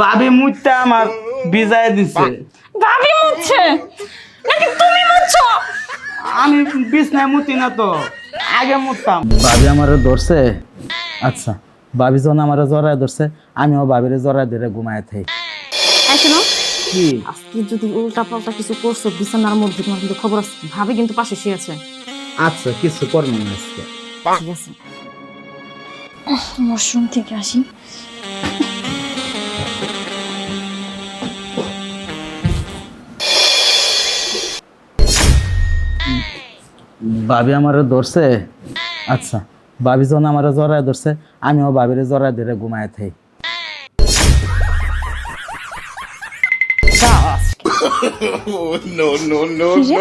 ভাবি মুইটা আমার বিজায় দিছে। ভাবি মুচ্ছে নাকি তুমি মুচ্ছো আমি বিছনায় মুতি না তো আগে মুততাম। ভাবি আমারে ধরছে। আচ্ছা ভাবি যখন আমারে জড়ায় ধরছে আমিও ভাবিরে জড়ায় ধরে ঘুমায় থাই। এই শোনো কি? আজকে যদি উল্টা পাল্টা কিছু করছ বিছানার মধ্যে তোমার কিন্তু খবর আছে ভাবি কিন্তু পাশে শুয়ে আছে। আচ্ছা কিছু করব না আজকে ঠিক আছে। মশরুম থেকে আসি। ভাবি ধরছে? আচ্ছা ভাবি যখন আমারে জড়ায় ধরছে আমিও ভাবিরে জড়ায় ধরে ঘুমায় থাই যাও no, no, no, no.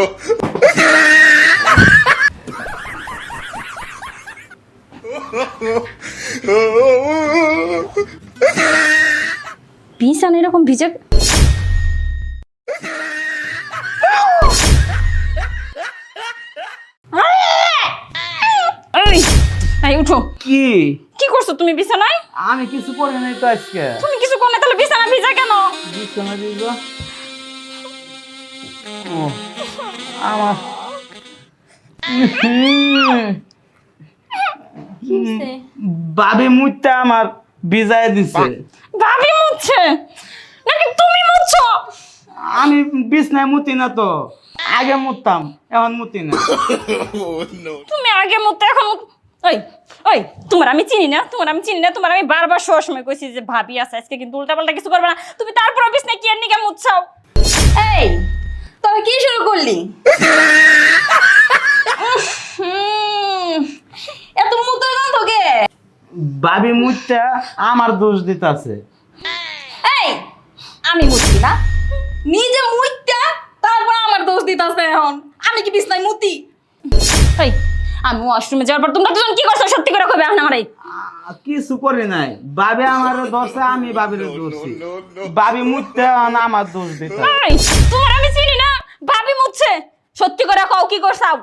বিছানা এরকম ভিজে এই, উঠো। কি? কি করছ তুমি বিছানায়? আমি কিছু করি নাই তো আজকে। তুমি কিছু করো তাহলে বিছানা ভিজা কেন? বিছানা দিব ও আমার ভাবি মুইটা আমার বিজায় দিছে। ভাবি মুচ্ছে নাকি তুমি মুচ্ছো আমি বিছনায় মুতি না তো। আগে মুততাম এখন মুতি না। তুমি আগে মতো এখন ওই ওই তোমার আমি চিনি না তোমার আমি চিনি না তোমার আমি বারবার শোয়ার সময় কইছি যে ভাবি আছে আজকে কিন্তু উল্টাপাল্টা কিছু করবে না। তুমি তারপর বিছনায় কি আর নিকে মুচ্ছাও এই তোরা কি শুরু করলি? ভাবি মুইটা আমার দোষ দিতাছে। এই আমি মুতি না। নিজে মুইতা তারপর আমার দোষ দিতাছে এখন। আমি কি বিছনায় মুতি? ওই আমি ওয়াশরুমে যাওয়ার পর তোমরা দুজন কি করছ? সত্যি করে কইবে এখন আমারে কিছু করি নাই। ভাবি আমার ধরছে আমি ভাবির ধরছি ভাবি মুইটা আমার দোষ এই তোমার আমি চিনি না। ভাবি মুচ্ছে সত্যি করে কও কি করছাও?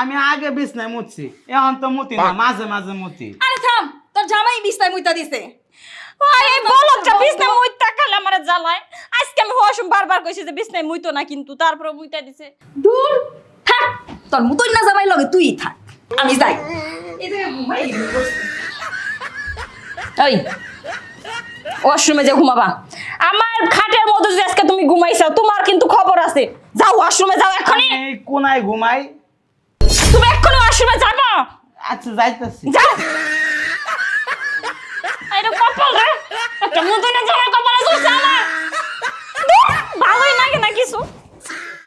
আমি আগে বিছনায় মুতছি এখন তো মুতি না মাঝে মাঝে মুতি। আরে জামাই বিছনায় মুইতা দিছে। ওই এই বলদটা বিছনায় মুইতা কালে আমারে জ্বালায়। আজকে আমি ওয়াশরুম বারবার কইছি যে বিছনায় মুইতো না কিন্তু তারপরে মুইতা দিছে। দূর থাক তোর মুতই না জামাই লগে তুই থাক আমি যাই। এই ঘুমাই ওই ওয়াশরুমে যে ঘুমাবা। আমার খাটের মধ্যে যদি আজকে তুমি ঘুমাইছো তোমার কিন্তু খবর আছে। যাও ওয়াশরুমে যাও এখনই এই কোনায় ঘুমাই? তুমি এক্ষুনি ওয়াশরুমে যাবা। আচ্ছা যাইতাছি। যাও